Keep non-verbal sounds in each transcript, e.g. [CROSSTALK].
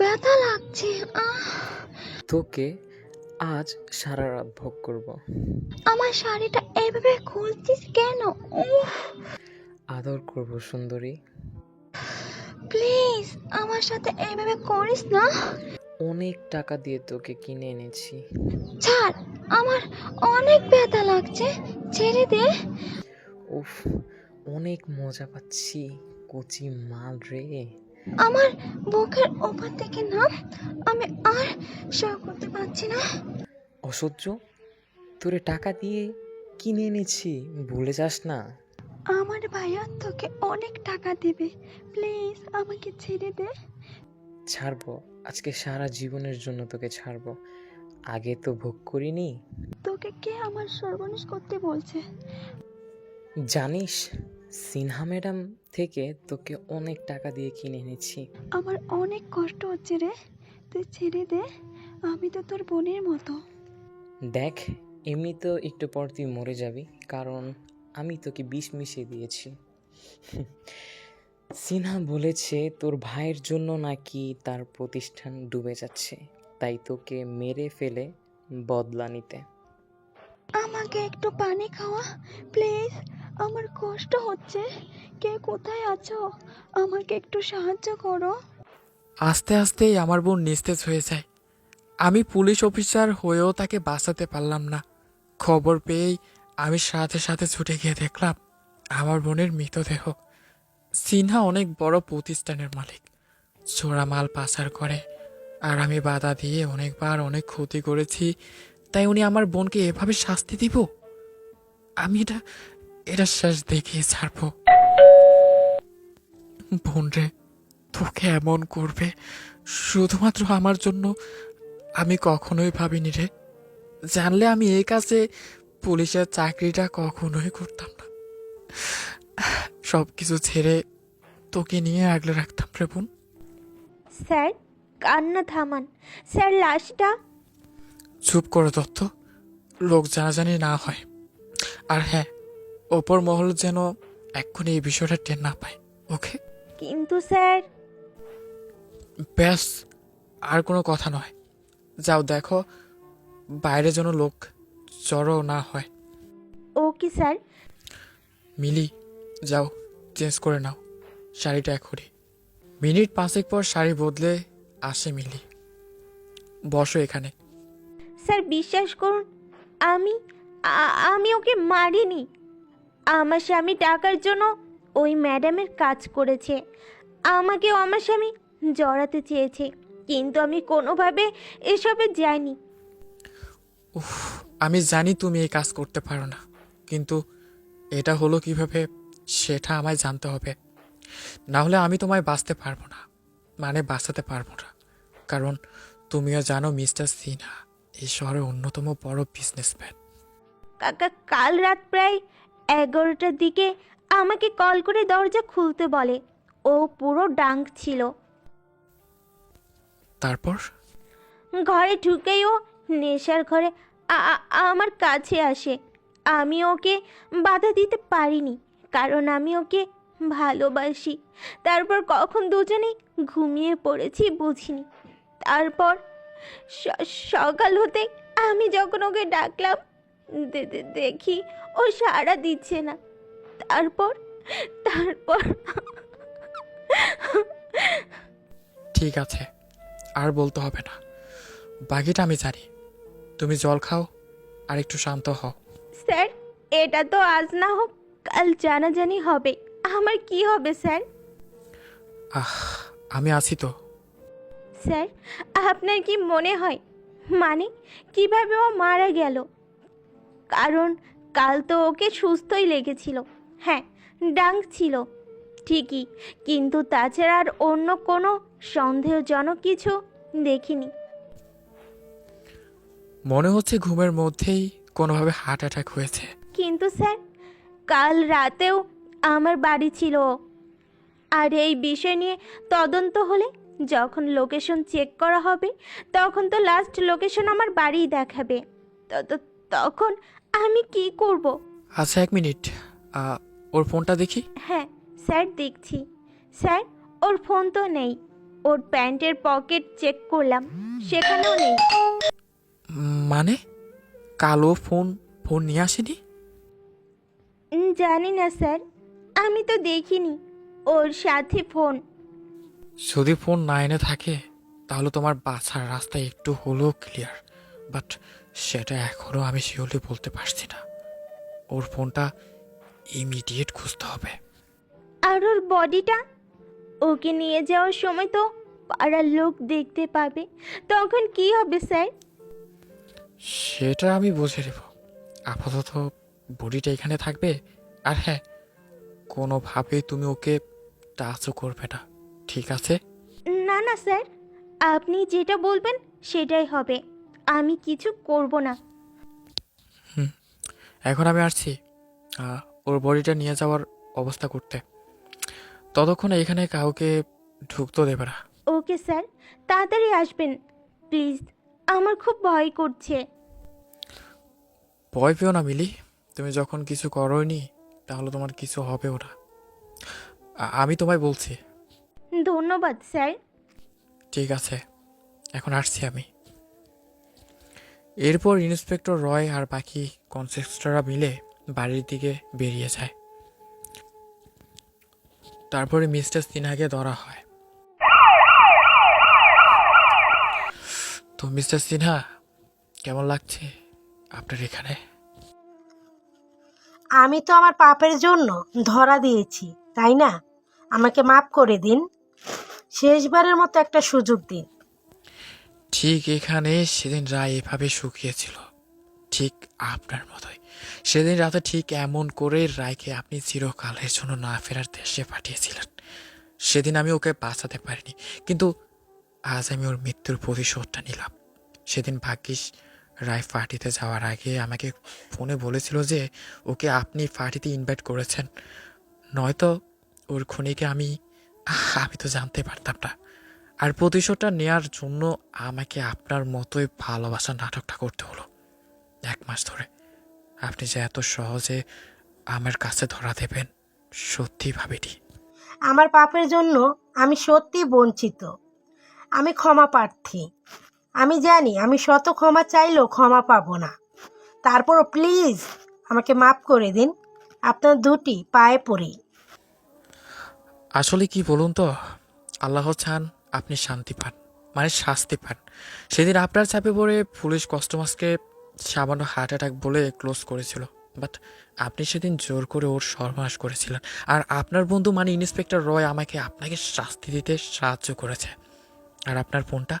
ব্যথা লাগছে আহ। তোকে আজ সারা রাত ভোগ করব। আমার শাড়িটা এভাবে খুলছিস কেন? উফ। আদর করব সুন্দরী। প্লিজ আমার সাথে এভাবে করিস না। অনেক টাকা দিয়ে তোকে কিনে এনেছি। ছাড় আমার অনেক ব্যথা লাগছে ছেড়ে দে। উফ অনেক মজা পাচ্ছি কচি মাল রে। আমার বুকের উপর থেকে নাম আমি আর সহ করতে পারছি না। অসহ্য? তোরে টাকা দিয়ে কিনে এনেছি ভুলে যাস না। আমার ভাইয়া তোকে অনেক টাকা দেবে। প্লিজ আমাকে ছেড়ে দে। ছাড়বো। আজকে সারা জীবনের জন্য তোকে ছাড়বো। আগে তো ভোগ করিনি। তোকে কে আমার সর্বনাশ করতে বলছে? জানিস সিনহা ম্যাডাম থেকে তোকে অনেক টাকা দিয়ে কিনে এনেছি। আমার অনেক কষ্ট হচ্ছে রে। তুই ছেড়ে দে আমি তো তোর বোনের মতো। দেখ এমনি তো একটু পর তুই মরে যাবি কারণ আমি তোকে বিষ মিশিয়ে দিয়েছি। [LAUGHS] সিনহা বলেছে তোর ভাইয়ের জন্য নাকি তার প্রতিষ্ঠান ডুবে যাচ্ছে তাই তোকে মেরে ফেলে বদলা নিতে। আমাকে একটু পানি খাওয়া প্লিজ। আমার কষ্ট হচ্ছে। কে কোথায় আছো? আমাকে একটু সাহায্য করো। আস্তে আস্তেই আমার বোন নিস্তেজ হয়ে যায়। আমি পুলিশ অফিসার হয়েও তাকে বাঁচাতে পারলাম না। খবর পেয়েই আমি সাথে সাথে ছুটে গিয়ে দেখলাম, আমার বোনের মৃতদেহ। সিনহা অনেক বড় প্রতিষ্ঠানের মালিক। চোরা মাল পাচার করে। আর আমি বাধা দিয়ে অনেকবার অনেক ক্ষতি করেছি, তাই উনি আমার বোনকে এভাবে শাস্তি দিব? আমি এটা এটা শেষ দেখিয়ে ছাড়বো। বোন রে তোকে এমন করবে শুধুমাত্র আমার জন্য? আমি কখনোই ভাবিনি রে। জানলে আমি এই কাজে পুলিশের চাকরিটা কখনোই করতাম না। সব কিছু ছেড়ে তোকে নিয়ে আগলে রাখতাম রে বোন। স্যার কান্না থামান। স্যার লাশটা? চুপ করে দত্ত। লোক জানাজানি না হয়। আর হ্যাঁ ওপর মহল যেন এক্ষুনি এই বিষয়টা টের না পায় ওকে? কিন্তু স্যার। ব্যাস আর কোনো কথা নয়। যাও দেখো বাইরে যেন লোক জড়ো না হয়। Okay sir. মিলি যাও চেঞ্জ করে নাও শাড়িটা এখনই। মিনিট পাঁচেক পর শাড়ি বদলে আসে মিলি। বসো এখানে। স্যার বিশ্বাস করুন আমি আ- আমি ওকে মারিনি। আমার স্বামী টাকার জন্য ওই ম্যাডামের কাজ করেছে। আমাকেও আমার স্বামী জড়াতে চেয়েছে কিন্তু আমি কোনোভাবে এসবে যাইনি। উফ আমি জানি তুমি এই কাজ করতে পারো না কিন্তু এটা হলো কীভাবে সেটা আমায় জানতে হবে। না হলে আমি তোমায় বাঁচতে পারব না মানে বাঁচাতে পারব না কারণ তুমিও জানো মিস্টার সিনহা এই শহরের অন্যতম বড় বিজনেসম্যান কাকা কাল রাত প্রায় এগারোটার দিকে আমাকে কল করে দরজা খুলতে বলে। ও পুরো ডাঙ্ক ছিল। তারপর? ঘরে ঢুকেই ও নেশার ঘরে আ- আ- আমার কাছে আসে। আমি ওকে বাধা দিতে পারিনি কারণ আমি ওকে ভালোবাসি। তারপর কখন দুজনেই ঘুমিয়ে পড়েছি বুঝিনি। তারপর স- সকাল হতে আমি যখন ওকে ডাকলাম দেখি। ও সাড়া দিচ্ছে না। তারপর তারপর। ঠিক আছে আর বলতে হবে না। বাকিটা আমি জানি। তুমি জল খাও আর একটু শান্ত হও। স্যার এটা তো আজ না হোক কাল জানাজানি হবে। আমার কি হবে স্যার? আহ আমি আছি তো। স্যার আপনার কি মনে হয়? মানে কীভাবে ও মারা গেল? কারণ কাল তো ওকে সুস্থই লেগেছিল। হ্যাঁ ডাঙ্ক ছিল। ঠিকই কিন্তু তাছাড়া আর অন্য কোনো সন্দেহজনক কিছু দেখিনি। মনে হচ্ছে ঘুমের মধ্যেই কোনোভাবে হার্ট অ্যাটাক হয়েছে। কিন্তু স্যার কাল রাতেও আমার বাড়ি ছিল। আর এই বিষয় নিয়ে তদন্ত হলে যখন লোকেশন চেক করা হবে তখন তো লাস্ট লোকেশন আমার বাড়িই দেখাবে। তখন আমি কি করব? আচ্ছা এক মিনিট। আহ, ওর ফোনটা দেখি? হ্যাঁ স্যার দেখছি। স্যার ওর ফোন তো নেই। ওর প্যান্টের পকেট চেক করলাম সেখানেও নেই। উম, মানে? কালো ফোন ফোন নিয়ে আসেনি? উম, জানি না স্যার। আমি তো দেখিনি ওর সাথে ফোন। যদি ফোন না এনে থাকে তাহলে তোমার বাছার রাস্তা একটু হলেও ক্লিয়ার বাট সেটা এখনও আমি শিওরলি বলতে পারছি না। ওর ফোনটা ইমিডিয়েট খুঁজতে হবে। আর ওর বডিটা? ওকে নিয়ে যাওয়ার সময় তো পাড়ার লোক দেখতে পাবে। তখন কি হবে স্যার? সেটা আমি বুঝে নেব। আপাতত বডিটা এখানে থাকবে। আর হ্যাঁ কোনোভাবেই তুমি ওকে টাচও করবে না। ঠিক আছে? না না স্যার। আপনি যেটা বলবেন সেটাই হবে। আমি কিছু করব না। এখন আমি আসছি ওর বডিটা নিয়ে যাওয়ার অবস্থা করতে। ততক্ষণ এখানে কাউকে ঢুকতে দেবে না। ওকে স্যার তাড়াতাড়ি আসবেন প্লিজ। আমার খুব ভয় করছে। ভয় পেও না মিলি তুমি যখন কিছু করোনি তাহলে তোমার কিছু হবেও না। আমি তোমায় বলছি। ধন্যবাদ স্যার। ঠিক আছে এখন আসছি আমি। এরপর ইন্সপেক্টর রয় আর বাকি কনসেপ্টরা মিলে বাড়ির দিকে বেরিয়ে যায়। তারপরে মিস্টার সিনহাকে ধরা হয়। তো মিস্টার সিনহা, কেমন লাগছে আপনার এখানে? আমি তো আমার পাপের জন্য ধরা দিয়েছি, তাই না? আমাকে মাফ করে দিন। শেষবারের মতো একটা সুযোগ দিন। ঠিক এখানে সেদিন রায় এভাবে শুকিয়েছিল। ঠিক আপনার মতোই। সেদিন রাতে ঠিক এমন করে রায়কে আপনি চিরকালের জন্য না ফেরার দেশে পাঠিয়েছিলেন। সেদিন আমি ওকে বাঁচাতে পারিনি, কিন্তু আজ আমি ওর মৃত্যুর প্রতিশোধটা নিলাম। সেদিন ভাগ্যিস রায় পার্টিতে যাওয়ার আগে আমাকে ফোনে বলেছিল যে ওকে আপনি পার্টিতে ইনভাইট করেছেন। নয়তো ওর খুনিকে আমি আমি তো জানতে পারতাম না। আর প্রতিশোধটা নেয়ার জন্য আমাকে আপনার মতোই ভালোবাসার নাটকটা করতে হলো। এক মাস ধরে। আপনি যে এত সহজে আমার কাছে ধরা দেবেন সত্যি ভাবিনি। আমার পাপের জন্য আমি সত্যি বঞ্চিত। আমি ক্ষমা প্রার্থী। আমি জানি আমি শত ক্ষমা চাইলেও ক্ষমা পাবো না। তারপরও প্লিজ আমাকে মাফ করে দিন। আপনার দুটি পায়ে পড়ি। আসলে কি বলুন তো? আল্লাহ চান আপনি শান্তি পান মানে শাস্তি পান। সেদিন আপনার চাপে পড়ে পুলিশ কাস্টমার্সকে সামান্য হার্ট অ্যাটাক বলে ক্লোজ করেছিল, বাট আপনি সেদিন জোর করে ওর সর্বনাশ করেছিলেন। আর আপনার বন্ধু মানে ইন্সপেক্টর রয় আমাকে আপনাকে শাস্তি দিতে সাহায্য করেছে। আর আপনার ফোনটা,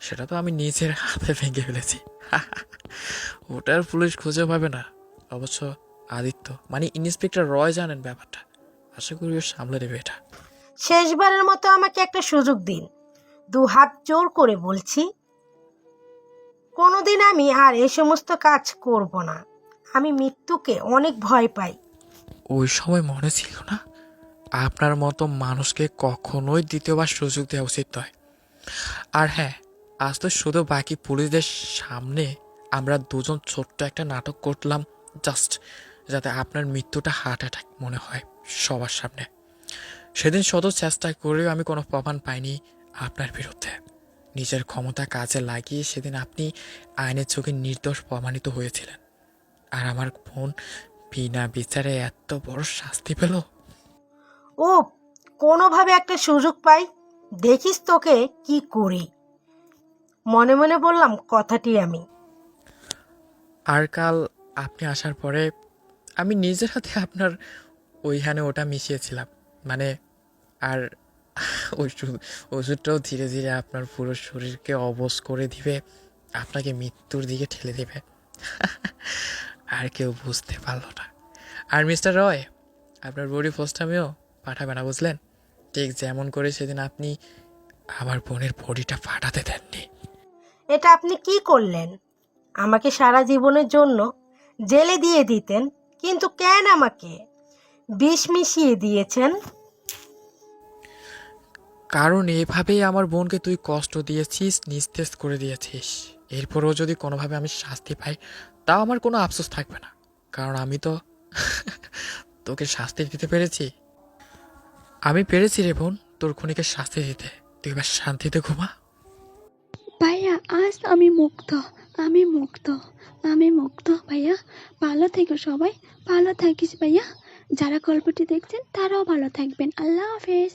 সেটা তো আমি নিজের হাতে ভেঙে ফেলেছি। [LAUGHS] ওটার পুলিশ খুঁজে পাবে না। অবশ্য আদিত্য মানে ইন্সপেক্টর রয় জানেন ব্যাপারটা। আশা করি ও সামলে দেবে এটা। শেষবারের মতো আমাকে একটা সুযোগ দিন। দু হাত জোর করে বলছি, কোনোদিন আমি আর এ সমস্ত কাজ করব না। আমি মৃত্যুকে অনেক ভয় পাই। ওই সময় মনে ছিল না? আপনার মতো মানুষকে কখনোই দ্বিতীয়বার সুযোগ দেওয়া উচিত নয়। আর হ্যাঁ আজ তো শুধু বাকি পুলিশদের সামনে আমরা দুজন ছোট্ট একটা নাটক করলাম জাস্ট যাতে আপনার মৃত্যুটা হার্ট অ্যাটাক মনে হয় সবার সামনে। সেদিন শত চেষ্টা করেও আমি কোনো প্রমাণ পাইনি আপনার বিরুদ্ধে। নিজের ক্ষমতা কাজে লাগিয়ে সেদিন আপনি আইনের চোখে নির্দোষ প্রমাণিত হয়েছিলেন। আর আমার বোন বিনা বিচারে এত বড় শাস্তি পেল। ও কোনোভাবে একটা সুযোগ পাই? দেখিস তোকে কি করি। মনে মনে বললাম কথাটি আমি। আর কাল আপনি আসার পরে আমি নিজের হাতে আপনার ওইখানে ওটা মিশিয়েছিলাম। মানে আর [LAUGHS] ওষুধ ওষুধটাও ধীরে ধীরে আপনার পুরো শরীরকে অবশ করে দিবে, আপনাকে মৃত্যুর দিকে ঠেলে দেবে। [LAUGHS] আর কেউ বুঝতে পারল না। আর মিস্টার রয়, আপনার বডি পোস্টামেও পাঠাবে না, বুঝলেন? ঠিক যেমন করে সেদিন আপনি আমার বোনের বডিটা পাঠাতে দেননি। এটা আপনি কি করলেন? আমাকে সারা জীবনের জন্য জেলে দিয়ে দিতেন, কিন্তু কেন আমাকে? বিষ মিশিয়ে দিয়েছেন। কারণ এভাবেই আমার বোনকে তুই কষ্ট দিয়েছিস নিস্তেজ করে দিয়েছিস। এরপরেও যদি কোনোভাবে আমি শাস্তি পাই তাও আমার কোনো আফসোস থাকবে না। কারণ আমি তো [LAUGHS] তোকে শাস্তি দিতে পেরেছি। আমি পেরেছি রে বোন তোর খুনিকে শাস্তি দিতে। তুই এবার শান্তিতে ঘুমা। ভাইয়া আজ আমি মুক্ত আমি মুক্ত আমি মুক্ত ভাইয়া। ভালো থেকো সবাই ভালো থাকিস ভাইয়া। যারা গল্পটি দেখছেন তারাও ভালো থাকবেন। আল্লাহ হাফেজ।